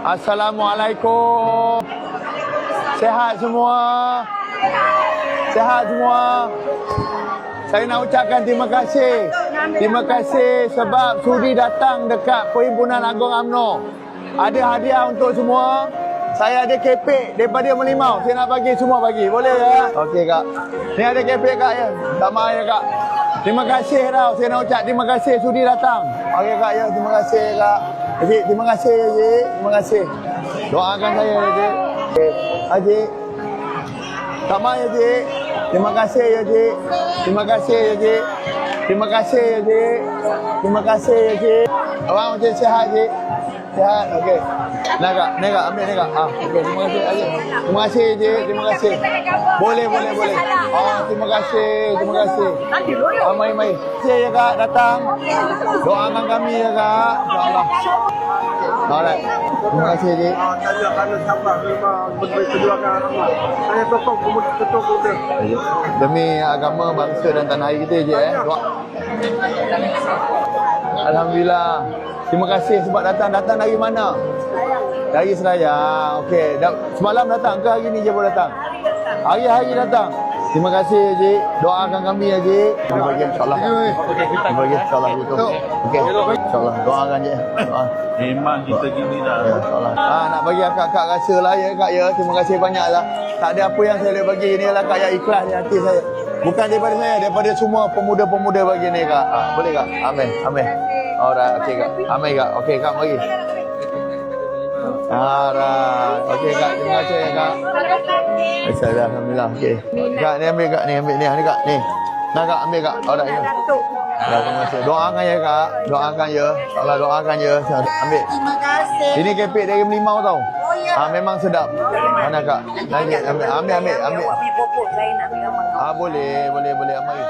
Assalamualaikum. Sehat semua. Sehat semua. Saya nak ucapkan terima kasih. Terima kasih sebab sudi datang dekat Perhimpunan Agong UMNO. Ada hadiah untuk semua. Saya ada kepek daripada Melimau. Saya nak bagi semua bagi. Boleh ya? Okey kak. Ni ada kepek kak ya. Tak mahal ya kak. Terima kasih tau. Saya nak ucap terima kasih sudi datang. Okey kak ya. Terima kasih kak. Haji, terima kasih ya Haji. Terima kasih. Doakan saya ya Haji. Okay. Haji. Tak mahal ya Haji. Terima kasih ya Haji. Terima kasih ya Haji. Terima kasih ya Haji. Terima kasih ya Haji. Abang macam sihat Haji. Sihat. Okey. Nak kak, ni kak, ambil ni kak. Ah, okey, terima kasih Haji. Terima kasih Haji. Terima kasih. Boleh, boleh, boleh. Ah, terima kasih. Terima kasih. Ah, mari. Terima kasih ya kak datang. Doakan kami ya kak. InsyaAllah. Alright. Terima kasih Haji. Ah, saya kerana sabar memang berperjuangan agama. Saya sokong pemuda ketua pemuda. Demi agama bangsa dan tanah air kita je eh. Doa. Alhamdulillah. Terima kasih sebab datang. Datang dari mana? Dari Seraya. Okey. Da- semalam datang ke hari ni je baru datang? Hari-hari datang. Terima kasih Haji. Doakan kami Haji. Terima bagi insyaAllah. Terima bagi insyaAllah. Okey. InsyaAllah. Doakan je. Doa. Memang kita gini dah. Ya, insyaAllah. Ah, nak bagi akak-akak rasa lah ya kak ya. Terima kasih banyak lah. Tak ada apa yang saya boleh bagi. Ini lah kak yang ikhlas di hati saya. Bukan daripada saya, daripada semua pemuda-pemuda bagi ni kak. Ah, boleh kak? Amin. Amin. Alright, okey kak. Amin kak. Okey kak, mari. Alright. Okey kak, terima kasih ya kak. Assalamualaikum. Alhamdulillah. Okey. Kak, ni ambil kak, ni ambil ni. Ni kak, ni. Nah kak, ambil kak. Alright. Ya. Ya, terima kasih. Doakan ya kak. Doakan ya. Allah doakan ya. Ambil. Terima kasih. Ini kepek dari Melimau tau. Oh ya. Ah memang sedap. Mana kak? Lagi ambil ambil ambil ambil. Pokok saya nak ambil. Ah boleh boleh boleh ambil.